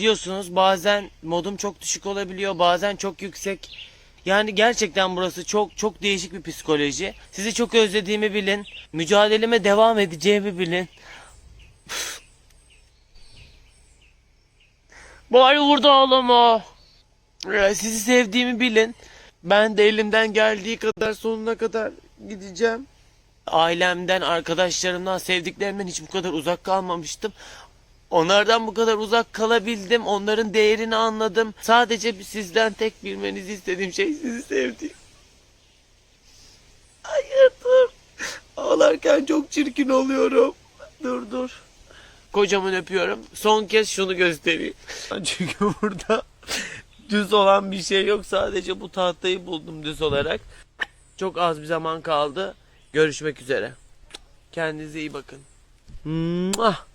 izliyorsunuz. Bazen modum çok düşük olabiliyor, bazen çok yüksek. Yani gerçekten burası çok çok değişik bir psikoloji. Sizi çok özlediğimi bilin. Mücadeleme devam edeceğimi bilin. Bari burada ağlama. Ee, Sizi sevdiğimi bilin. Ben de elimden geldiği kadar sonuna kadar gideceğim. Ailemden, arkadaşlarımdan, sevdiklerimden hiç bu kadar uzak kalmamıştım. Onlardan bu kadar uzak kalabildim. Onların değerini anladım. Sadece sizden tek bilmenizi istediğim şey sizi sevdiğim. Hayır dur. Ağlarken çok çirkin oluyorum. Dur dur. Kocaman öpüyorum. Son kez şunu göstereyim. Çünkü burada düz olan bir şey yok. Sadece bu tahtayı buldum düz olarak. Çok az bir zaman kaldı. Görüşmek üzere. Kendinize iyi bakın. Mwah.